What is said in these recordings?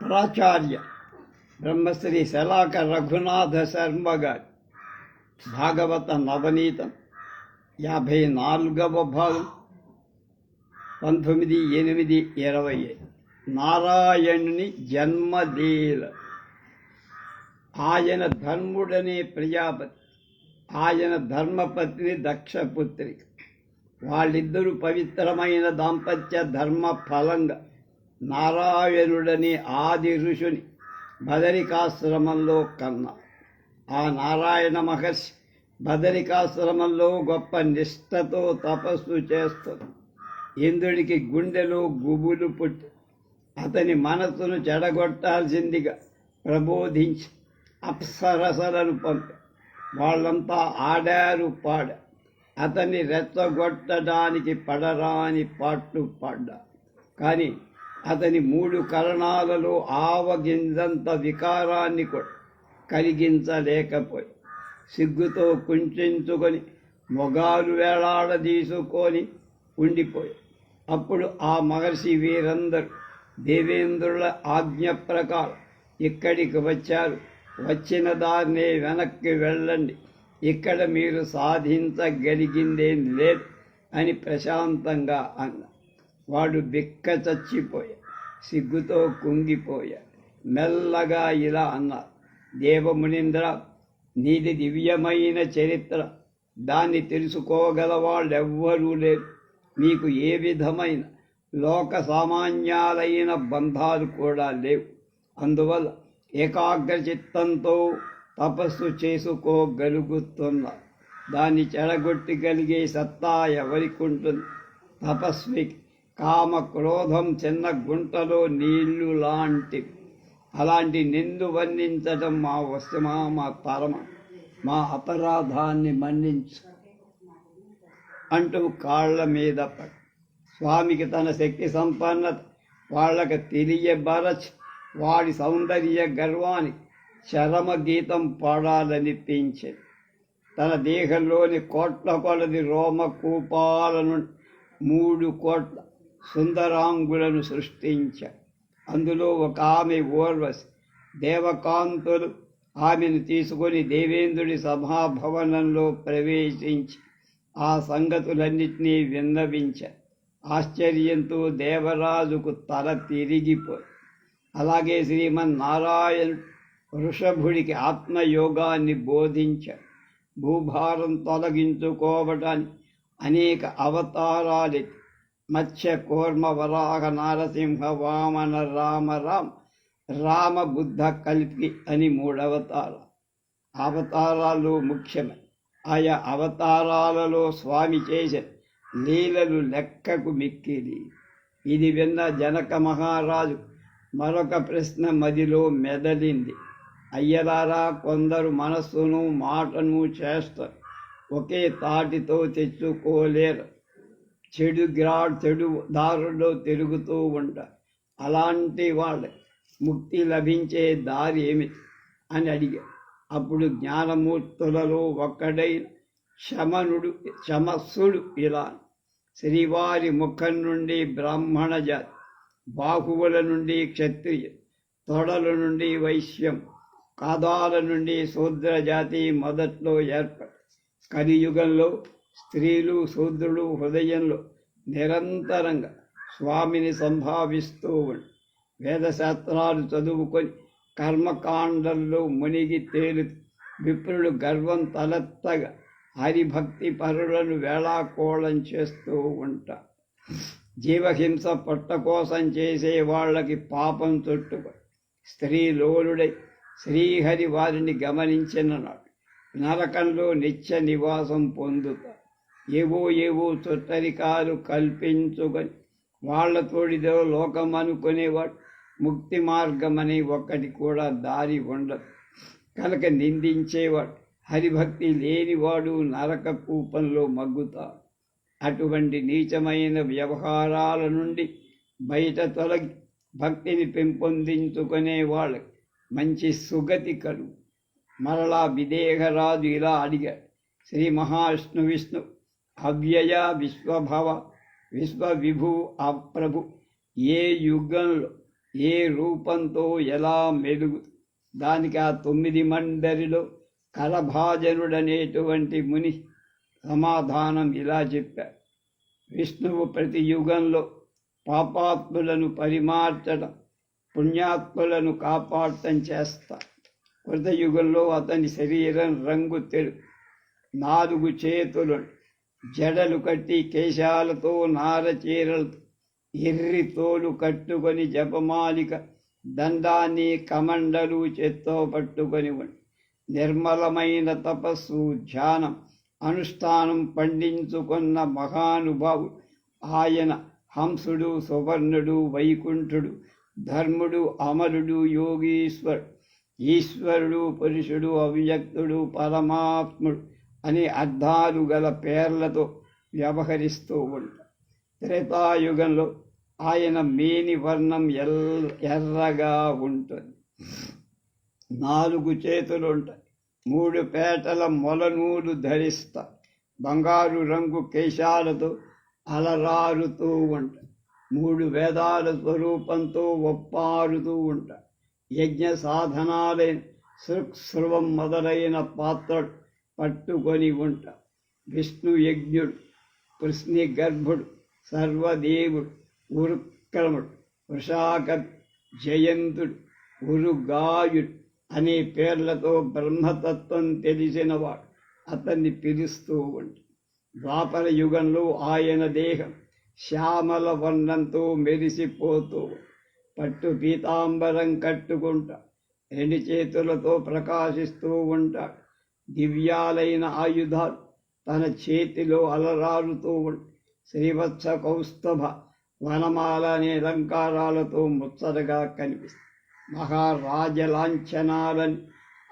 ప్రాచార్య బ్రహ్మశ్రీ శలాక రఘునాథ శర్మ గారి భాగవత నవనీతం యాభై నాలుగవ భాగం పంతొమ్మిది ఎనిమిది ఇరవై నారాయణుని జన్మదీల ఆయన ధర్ముడనే ప్రజాపతి ఆయన ధర్మపత్ని దక్షపుత్రి వాళ్ళిద్దరూ పవిత్రమైన దాంపత్య ధర్మ ఫలంగా నారాయణుడని ఆది ఋషుని బదరికాశ్రమంలో కన్న. ఆ నారాయణ మహర్షి బదరికాశ్రమంలో గొప్ప నిష్ఠతో తపస్సు చేస్తుంది ఇంద్రుడికి గుండెలో గుబులు పుట్టి అతని మనస్సును చెడగొట్టాల్సిందిగా ప్రబోధించి అప్సరసలను పంపి వాళ్ళంతా ఆడారు పాడ. అతన్ని రెచ్చగొట్టడానికి పడరాని పాట్లు పాడ కానీ అతని మూడు కరణాలలో ఆవగింజంత వికారాన్ని కూడా కలిగించలేకపోయి సిగ్గుతో కుంచుకొని మొగాలు వేలాడదీసుకొని ఉండిపోయి. అప్పుడు ఆ మహర్షి వీరందరూ దేవేంద్రుల ఆజ్ఞ ప్రకారం ఇక్కడికి వచ్చారు. వచ్చిన దారినే వెనక్కి వెళ్ళండి. ఇక్కడ మీరు సాధించగలిగిందేం లేదు అని ప్రశాంతంగా అన్నారు. వాడు బిక్క చచ్చిపోయా సిగ్గుతో కుంగిపోయా. మెల్లగా ఇలా అన్నారు దేవమునింద్ర నీది దివ్యమైన చరిత్ర. దాన్ని తెలుసుకోగల వాళ్ళెవ్వరూ లేరు. మీకు ఏ విధమైన లోక సామాన్యాలైన బంధాలు కూడా లేవు. అందువల్ల ఏకాగ్ర చిత్తంతో తపస్సు చేసుకోగలుగుతున్న దాన్ని చెడగొట్టగలిగే సత్తా ఎవరికి ఉంటుంది తపస్వికి కామ క్రోధం చిన్న గుంటలో నీళ్ళు లాంటి అలాంటి నిందు వర్ణించటం మా వశమా మా పరమ మా అపరాధాన్ని మన్నించు అంటూ కాళ్ళ మీద స్వామికి తన శక్తి సంపన్నత వాళ్ళకి తెలియబరచి వాడి సౌందర్య గర్వాన్ని చరమ గీతం పాడాలనిపించింది తన దేహంలోని కోట్ల కొలది రోమ కూపాలను మూడు కోట్ల సుందరాంగులను సృష్టించ. అందులో ఒక ఆమె ఓర్వశి. దేవకాంతులు ఆమెను తీసుకొని దేవేంద్రుడి సభాభవనంలో ప్రవేశించి ఆ సంగతులన్నిటినీ విన్నవించ. ఆశ్చర్యంతో దేవరాజుకు తల తిరిగిపోయి. అలాగే శ్రీమన్నారాయణ వృషభుడికి ఆత్మయోగాన్ని బోధించ. భూభారం తొలగించుకోవటానికి అనేక అవతారాలు మత్స్య కూర్మ వరాహ నారసింహ వామన రామ రామ రామ బుద్ధ కల్పి అని మూడవతార. అవతారాలు ముఖ్యమే. ఆయా అవతారాలలో స్వామి చేసిన లీలలు లెక్కకు మిక్కిరి ఇది విన్న జనక మహారాజు మరొక ప్రశ్న మదిలో మెదలింది. అయ్యలారా కొందరు మనస్సును మాటను చేస్తారు ఒకే తాటితో తెచ్చుకోలేరు. చెడు గ్రా చెడు దారులో తిరుగుతూ ఉంటారు అలాంటి వాళ్ళ ముక్తి లభించే దారి ఏమిటి అని అడిగా. అప్పుడు జ్ఞానమూర్తులలో ఒక్కడైన శమనుడు శమస్సుడు ఇలా శ్రీవారి ముఖం నుండి బ్రాహ్మణ జాతి బాహువుల నుండి క్షత్రియ తొడల నుండి వైశ్యం కాదాల నుండి శూద్ర జాతి మొదట్లో ఏర్పడి కలియుగంలో స్త్రీలు శూద్రులు హృదయంలో నిరంతరంగా స్వామిని సంభావిస్తూ ఉండి. వేదశాస్త్రాలు చదువుకొని కర్మకాండంలో మునిగి తేలు. విప్రులు గర్వం తలెత్తగా హరిభక్తి పరులను వేళాకోళం చేస్తూ ఉంటారు జీవహింస పట్ట కోసం చేసే వాళ్ళకి పాపం చుట్టుకొని స్త్రీ లోలుడై శ్రీహరి వారిని గమనించిన నాడు నరకంలో నిత్య నివాసం పొందుతారు ఏవో ఏవో తొత్తరికాలు కల్పించుకొని వాళ్ళతోడిదో లోకం అనుకునేవాడు ముక్తి మార్గమని ఒక్కటి కూడా దారి ఉండదు. కనుక నిందించేవాడు హరిభక్తి లేనివాడు నరక కూపంలో మగ్గుతాడు. అటువంటి నీచమైన వ్యవహారాల నుండి బయట తొలగి భక్తిని పెంపొందించుకునే వాళ్ళకి మంచి సుగతి కలుగు. మరలా విదేహరాజు ఇలా అడిగాడు శ్రీ మహావిష్ణు విష్ణు అవ్యయ విశ్వభవ విశ్వవిభు అప్రభు. ఏ యుగంలో ఏ రూపంతో ఎలా మెలుగు దానికి ఆ తొమ్మిది మండరిలో కలభాజనుడనేటువంటి ముని సమాధానం ఇలా చెప్పారు విష్ణువు ప్రతి యుగంలో పాపాత్ములను పరిమార్చడం పుణ్యాత్ములను కాపాడటం చేస్తా. కృతయుగంలో అతని శరీరం రంగు తెలు నాలుగు చేతులు జడలు కట్టి కేశాలతో నారచీరలు ఎర్రి తోలు కట్టుకొని జపమాలిక దండాన్ని కమండలు చేత్తో పట్టుకొని ఉండి నిర్మలమైన తపస్సు ధ్యానం అనుష్ఠానం పండించుకున్న మహానుభావుడు. ఆయన హంసుడు సువర్ణుడు వైకుంఠుడు ధర్ముడు అమరుడు యోగీశ్వరుడు ఈశ్వరుడు పురుషుడు అవ్యక్తుడు పరమాత్ముడు. అనే అర్థాలు గల పేర్లతో వ్యవహరిస్తూ ఉంటాడు త్రేతాయుగంలో ఆయన మేని వర్ణం ఎల్ ఎర్రగా ఉంటుంది. నాలుగు చేతులు ఉంటాయి. మూడు పేటల మొలనూలు ధరిస్తా. బంగారు రంగు కేశాలతో అలరారుతూ ఉంటాయి మూడు వేదాల స్వరూపంతో ఒప్పారుతూ ఉంటాయి యజ్ఞ సాధనాలైన సృక్స్రవం మొదలైన పాత్రలు పట్టుకొని ఉంటా. విష్ణు యజ్ఞుడు కృష్ణి గర్భుడు సర్వదేవుడు గురుక్రముడు వృషాకర్ జయంతుడు గురుగాయుడు అనే పేర్లతో బ్రహ్మతత్వం తెలిసినవాడు అతన్ని పిలుస్తూ ఉంటాడు ద్వాపర యుగంలో ఆయన దేహం శ్యామల వర్ణంతో మెరిసిపోతూ పట్టు పీతాంబరం కట్టుకుంటా రెండు చేతులతో ప్రకాశిస్తూ ఉంటాడు దివ్యాలైన ఆయుధాలు తన చేతిలో అలరారుతూ శ్రీవత్స కౌస్తభ వనమాల అనే అలంకారాలతో ముచ్చటగా కనిపిస్తుంది. మహారాజలాంఛనాలని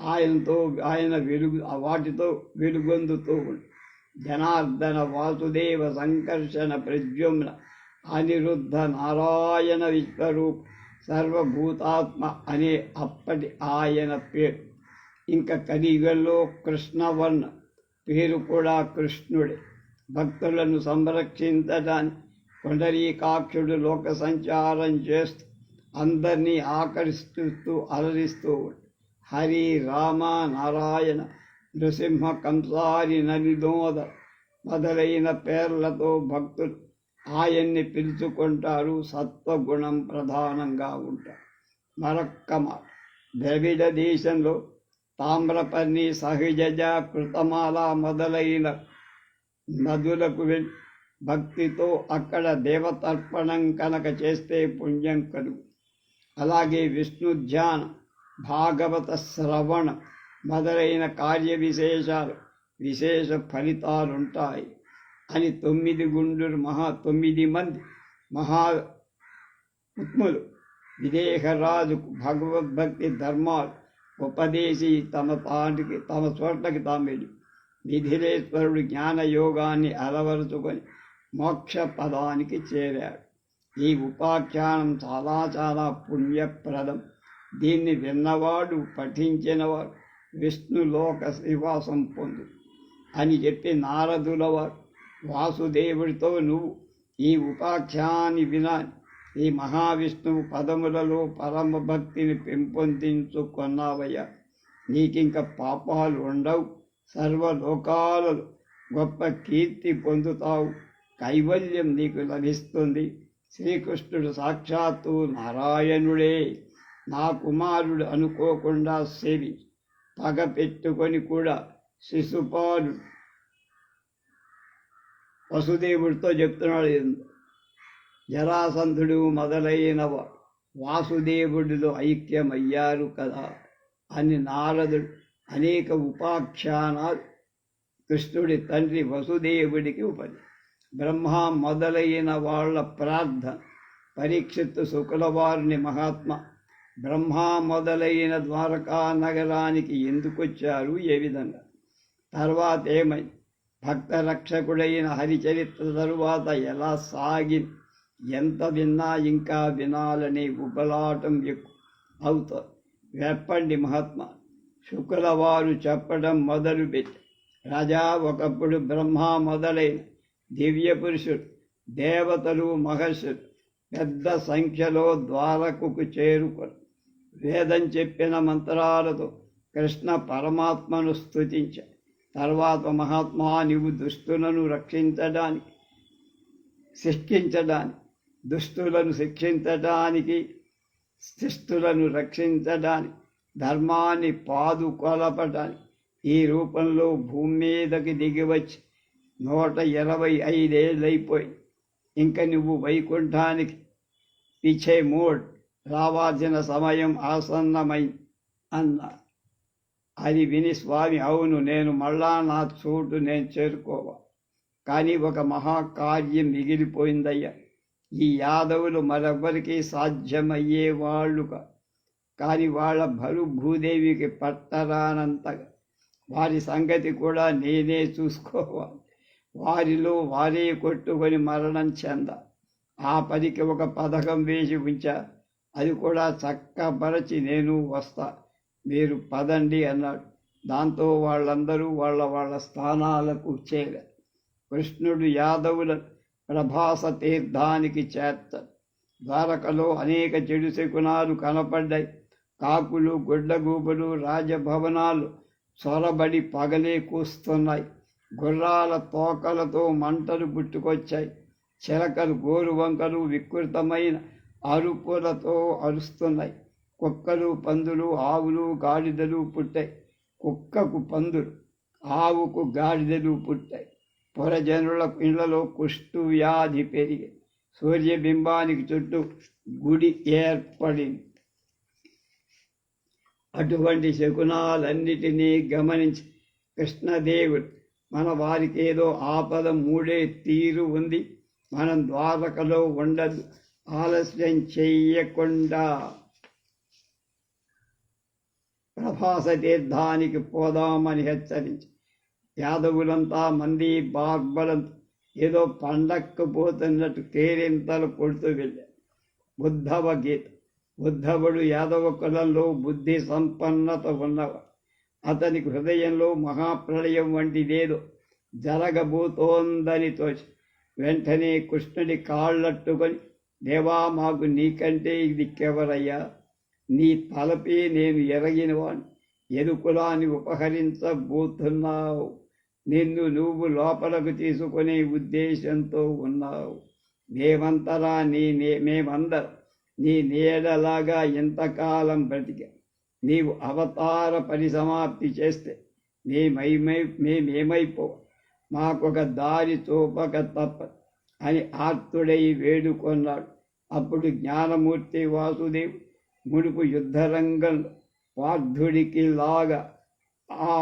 ఆయనతో ఆయన వెలుగు వాటితో వెలుగొందుతూ ఉంది జనార్దన వాసుదేవ సంకర్షణ ప్రద్యుమ్న అనిరుద్ధ నారాయణ విశ్వరూప్ సర్వభూతాత్మ అనే అప్పటి ఆయన పేరు. ఇంకా కలియుగంలో కృష్ణవర్ణ పేరు కూడా కృష్ణుడే. భక్తులను సంరక్షించడానికి కొండరీకాక్షుడు లోక సంచారం చేస్తూ అందరినీ ఆకర్షిస్తూ అలరిస్తూ హరి రామ నారాయణ నృసింహ కంసారి నలిదోద మొదలైన పేర్లతో భక్తులు ఆయన్ని పిలుచుకుంటారు సత్వగుణం ప్రధానంగా ఉంటారు. మరొక్క మాట. ద్రవిడ దేశంలో తామ్రపర్ణి సహజజ కృతమాల మొదలైన నదులకు భక్తితో అక్కడ దేవతర్పణం కనుక చేస్తే పుణ్యం కలుగు అలాగే విష్ణు ధ్యానం భాగవత శ్రవణ మొదలైన కార్య విశేషాలు విశేష ఫలితాలుంటాయి. అని తొమ్మిది గుండులు మహా తొమ్మిది మంది మహా ఉత్ములు విదేహరాజుకు భగవద్భక్తి ధర్మాలు ఉపదేశి తమ పాటికి తమ చోట్లకి తామెడు మిథిలేశ్వరుడు జ్ఞానయోగాన్ని అలవరుచుకొని మోక్ష పదానికి చేరాడు. ఈ ఉపాఖ్యానం చాలా చాలా పుణ్యప్రదం. దీన్ని విన్నవాడు పఠించినవాడు విష్ణులోక శ్రీవాసం పొందు. అని చెప్పి నారదుల వారు వాసుదేవుడితో నువ్వు ఈ ఉపాఖ్యాన్ని వినాలి. ఈ మహావిష్ణువు పదములలో పరమ భక్తిని పెంపొందించుకున్నావయ్యా నీకింక పాపాలు ఉండవు. సర్వలోకాలలో గొప్ప కీర్తి పొందుతావు. కైవల్యం నీకు లభిస్తుంది. శ్రీకృష్ణుడు సాక్షాత్తు నారాయణుడే. నా కుమారుడు అనుకోకుండా సేవి. పగ పెట్టుకొని కూడా శిశుపాలు వసుదేవుడితో చెప్తున్నాడు. జరాసంధుడు మొదలైన వాసుదేవుడిలో ఐక్యమయ్యారు కదా అని నారదుడు అనేక ఉపాఖ్యానాలు కృష్ణుడి తండ్రి వసుదేవుడికి ఉపది బ్రహ్మ మొదలైన వాళ్ళ ప్రార్థన పరీక్షిత్తు శుక్లవారిని మహాత్మ బ్రహ్మ మొదలైన ద్వారకా నగరానికి ఎందుకు వచ్చారు ఏ విధంగా? తర్వాత ఏమై భక్త రక్షకుడైన హరిచరిత్ర తరువాత ఎలా సాగి ఎంత విన్నా ఇంకా వినాలని ఉబలాటం ఎక్కువ అవుతుంది వెప్పండి మహాత్మ. శుక్రవారు చెప్పడం మొదలుపెట్టి రాజా ఒకప్పుడు బ్రహ్మ మొదలైన దివ్య పురుషుడు దేవతలు మహర్షులు పెద్ద సంఖ్యలో ద్వారకుకు చేరుకొని వేదం చెప్పిన మంత్రాలతో కృష్ణ పరమాత్మను స్థుతించ తర్వాత మహాత్మా నీవు దుష్టులను రక్షించడానికి శిక్షించడానికి దుష్టులను శిక్షించడానికి శిష్టులను రక్షించడానికి ధర్మాన్ని పాదుకొలపడానికి ఈ రూపంలో భూమి మీదకి దిగివచ్చి నూట ఇరవై ఐదేళ్ళైపోయి ఇంక నువ్వు వైకుంఠానికి పిచ్చే మోడ్ రావాల్సిన సమయం ఆసన్నమైంది అన్న అది విని స్వామి అవును నేను మళ్ళా నా చోటు నేను చేరుకోవా కానీ ఒక మహాకార్యం మిగిలిపోయిందయ్యా. ఈ యాదవులు మరెవ్వరికీ సాధ్యమయ్యే వాళ్ళు కానీ వాళ్ళ బలు భూదేవికి పట్టరానంతగా వారి సంగతి కూడా నేనే చూసుకోవాలి. వారిలో వారే కొట్టుకొని మరణం చెంద. ఆ పనికి ఒక పథకం వేసి ఉంచా. అది కూడా చక్కపరచి నేను వస్తా. మీరు పదండి అన్నాడు. దాంతో వాళ్ళందరూ వాళ్ళ వాళ్ళ స్థానాలకు చేరారు కృష్ణుడు యాదవుల ప్రభాస తీర్థానికి చేత్త. ద్వారకలో అనేక చెడు శకునాలు కనపడ్డాయి. కాకులు గుడ్డగూబలు రాజభవనాలు సొరబడి పగలే కూస్తున్నాయి. గుర్రాల తోకలతో మంటలు పుట్టుకొచ్చాయి. చిలకలు గోరువంకలు వికృతమైన అరుపులతో అరుస్తున్నాయి. కుక్కలు పందులు ఆవులు గాడిదలు పుట్టాయి. కుక్కకు పందులు ఆవుకు గాడిదలు పుట్టాయి. పొరజనుల ఇళ్ళలో కుష్టు వ్యాధి పెరిగి సూర్యబింబానికి చుట్టూ గుడి ఏర్పడింది. అటువంటి శకునాలన్నిటినీ గమనించి కృష్ణదేవుడు మన వారికి ఏదో ఆపద మూడే తీరు ఉంది. మనం ద్వారకలో ఉండదు. ఆలస్యం చెయ్యకుండా. ప్రభాస తీర్థానికి పోదామని హెచ్చరించి యాదవులంతా మంది బార్బలం ఏదో పండక్కు పోతున్నట్టు కేరింతలు కొడుతూ వెళ్ళారు. ఉద్ధవ గీత. ఉద్ధవుడు యాదవ కులంలో బుద్ధి సంపన్నత ఉన్నవాడు. అతనికి హృదయంలో మహాప్రళయం వంటిదేదో జరగబోతోందని తోచి వెంటనే కృష్ణుడి కాళ్ళట్టుకొని దేవా మాకు నీకంటే దిక్కెవరయ్యా నీ తలపే నేను ఎరగినవాణ్ణి. ఎరుకులాని ఉపహరించబోతున్నావు. నిన్ను నువ్వు లోపలకు తీసుకునే ఉద్దేశంతో ఉన్నావు. మేమంతరా నీ నే మేమందరం నీ నీడలాగా ఎంతకాలం బ్రతికా నీవు అవతార పరిసమాప్తి చేస్తే మేమైమై మేమేమైపో మాకొక దారి చూపక తప్ప అని ఆర్తుడై వేడుకొన్నాడు. అప్పుడు జ్ఞానమూర్తి వాసుదేవ్ మునుపు యుద్ధరంగంలో పార్థుడికి లాగా ఆ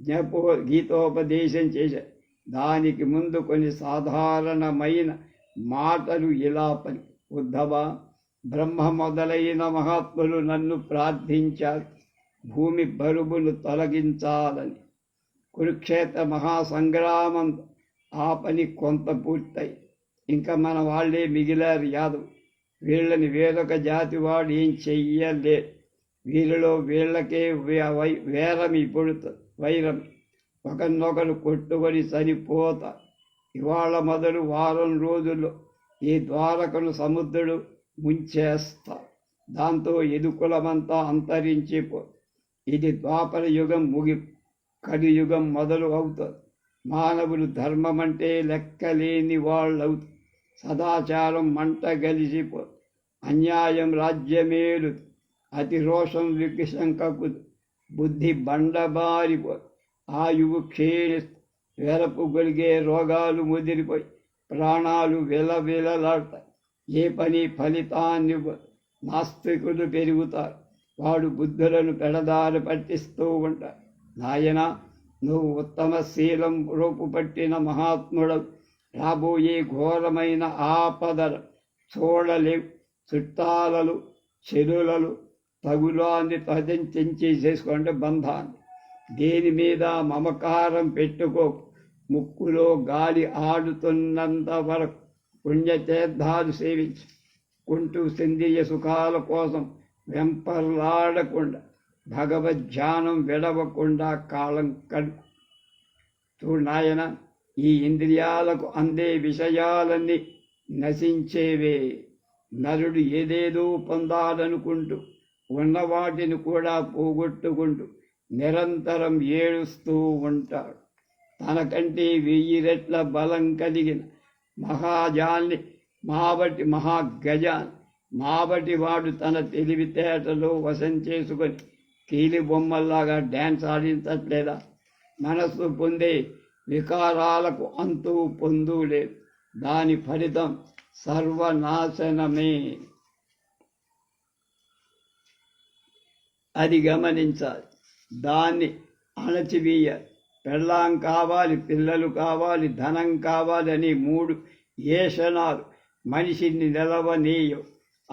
జ్ఞాపో గీతోపదేశం చేశారు దానికి ముందు కొన్ని సాధారణమైన మాటలు ఇలా పని. ఉద్ధవ బ్రహ్మ మొదలైన మహాత్ములు నన్ను ప్రార్థించారు భూమి బరువును తొలగించాలని. కురుక్షేత్ర మహాసంగ్రామం ఆ పని కొంత పూర్తయి. ఇంకా మన వాళ్ళే మిగిలారు యాదవ్. వీళ్ళని వేరొక జాతి వాడు ఏం చెయ్యలే. వీరిలో వీళ్ళకే వేరమి పుడుతుంది వైరం ఒకరినొకరు కొట్టుకొని చనిపోత. ఇవాళ మొదలు వారం రోజుల్లో ఈ ద్వారకను సముద్రుడు ముంచేస్తా. దాంతో ఎదుకులమంతా అంతరించిపో. ఇది ద్వాపర యుగం ముగి కలియుగం మొదలు అవుతుంది మానవులు ధర్మం అంటే లెక్కలేని వాళ్ళవుతుంది సదాచారం మంట గలిసిపో. అన్యాయం రాజ్యమేలు అతి రోషం వికశంకకు బుద్ధి బండబారిపోయి ఆయువు క్షీణి వెలపుగొలిగే రోగాలు ముదిరిపోయి ప్రాణాలు విలవిలలాడతాయి. ఏ పని ఫలితాన్ని నాస్తికులు పెరుగుతారు. వాడు బుద్ధులను పెడదారి పట్టిస్తూ ఉంటారు నాయన నువ్వు ఉత్తమ శీలం రూపుపట్టిన మహాత్ముడు. రాబోయే ఘోరమైన ఆపదలు చూడలేవు. చుట్టాలలు చెరులలు తగులాన్ని తదించి చేసుకోండి బంధాన్ని. దేని మీద మమకారం పెట్టుకో ముక్కులో గాలి ఆడుతున్నంత వరకు పుణ్యతీర్థాలు సేవించి. కుంటూ సింధియ సుఖాల కోసం వెంపర్లాడకుండా భగవద్ధ్యానం విడవకుండా కాలం కడుపు చూడాయన నాయన ఈ ఇంద్రియాలకు అందే విషయాలన్నీ నశించేవే. నరుడు ఏదేదో పొందాలనుకుంటూ ఉన్నవాటిని కూడా పోగొట్టుకుంటూ నిరంతరం ఏడుస్తూ ఉంటాడు. తనకంటే వెయ్యి రెట్ల బలం కలిగిన మహాజాన్ని మాబటి మహాగజాన్ని మాబటి వాడు తన తెలివితేటలో వశం చేసుకొని కీలి బొమ్మల్లాగా డ్యాన్స్ ఆడించట్లేదా? మనస్సు పొందే వికారాలకు అంతు పొందు లేదు దాని ఫలితం సర్వనాశనమే. అది గమనించాలి. దాన్ని అణచివేయాలి పెళ్ళాం కావాలి పిల్లలు కావాలి ధనం కావాలి అని మూడు ఏషణాలు. మనిషిని నిలవనీయం.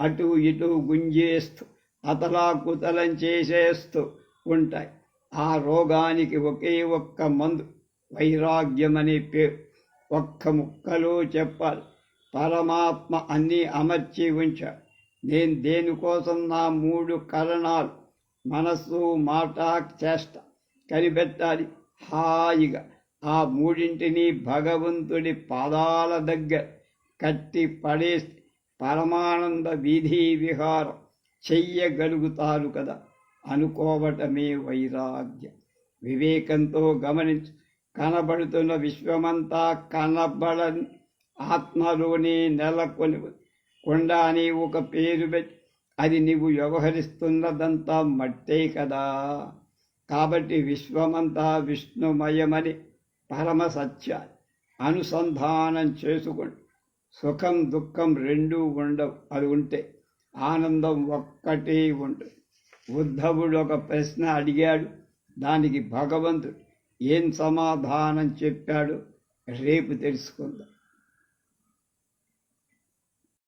అటు ఇటు గుంజేస్తూ అతలాకుతలం చేసేస్తూ ఉంటాయి. ఆ రోగానికి ఒకే ఒక్క మందు. వైరాగ్యం అనే పేరు. ఒక్క ముక్కలో చెప్పాలి. పరమాత్మ అన్నీ అమర్చి ఉంచాడు. నేను దేనికోసం నా మూడు కరణాలు? మనస్సు మాట చేష్ట కనిపెట్టాలి. హాయిగా ఆ మూడింటిని భగవంతుడి పాదాల దగ్గర కట్టి పడేసి పరమానంద వీధి విహారం చెయ్యగలుగుతారు కదా. అనుకోవటమే వైరాగ్యం. వివేకంతో గమనించు కనబడుతున్న విశ్వమంతా కనబడని ఆత్మలోనే నెలకొని కొండ అని ఒక పేరు పెట్టి అది నీవు వ్యవహరిస్తున్నదంతా మట్టే కదా. కాబట్టి విశ్వమంతా విష్ణుమయమని పరమ సత్య అనుసంధానం చేసుకుని సుఖం దుఃఖం రెండూ ఉండవు. అది ఉంటే ఆనందం ఒక్కటే ఉంటుంది. ఉద్ధవుడు ఒక ప్రశ్న అడిగాడు. దానికి భగవంతుడు ఏం సమాధానం చెప్పాడు? రేపు తెలుసుకుందాం.